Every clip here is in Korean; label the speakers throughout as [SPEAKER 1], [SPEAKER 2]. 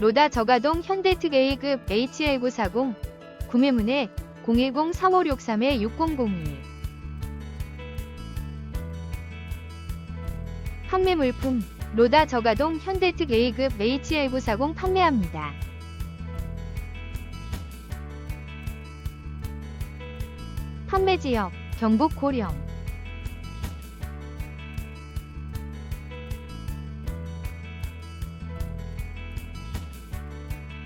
[SPEAKER 1] 로다 저가동 현대특 A급 HL940 구매문의 010-3563-6002 판매 물품 로다 저가동 현대특 A급 HL940 판매합니다. 판매 지역 경북 고령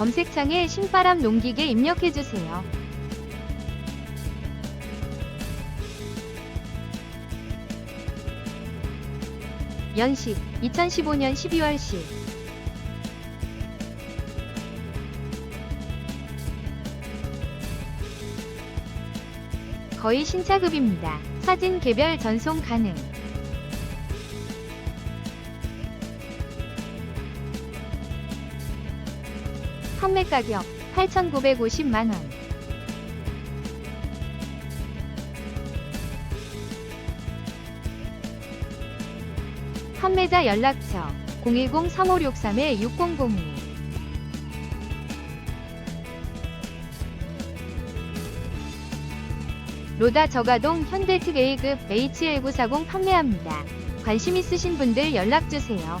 [SPEAKER 1] 검색창에 신바람 농기계 입력해주세요. 연식 2015년 12월 10 거의 신차급입니다. 사진 개별 전송 가능. 판매 가격 8,950만원. 판매자 연락처 010-3563-6002 로다 저가동 현대특 A급 HL940 판매합니다. 관심 있으신 분들 연락주세요.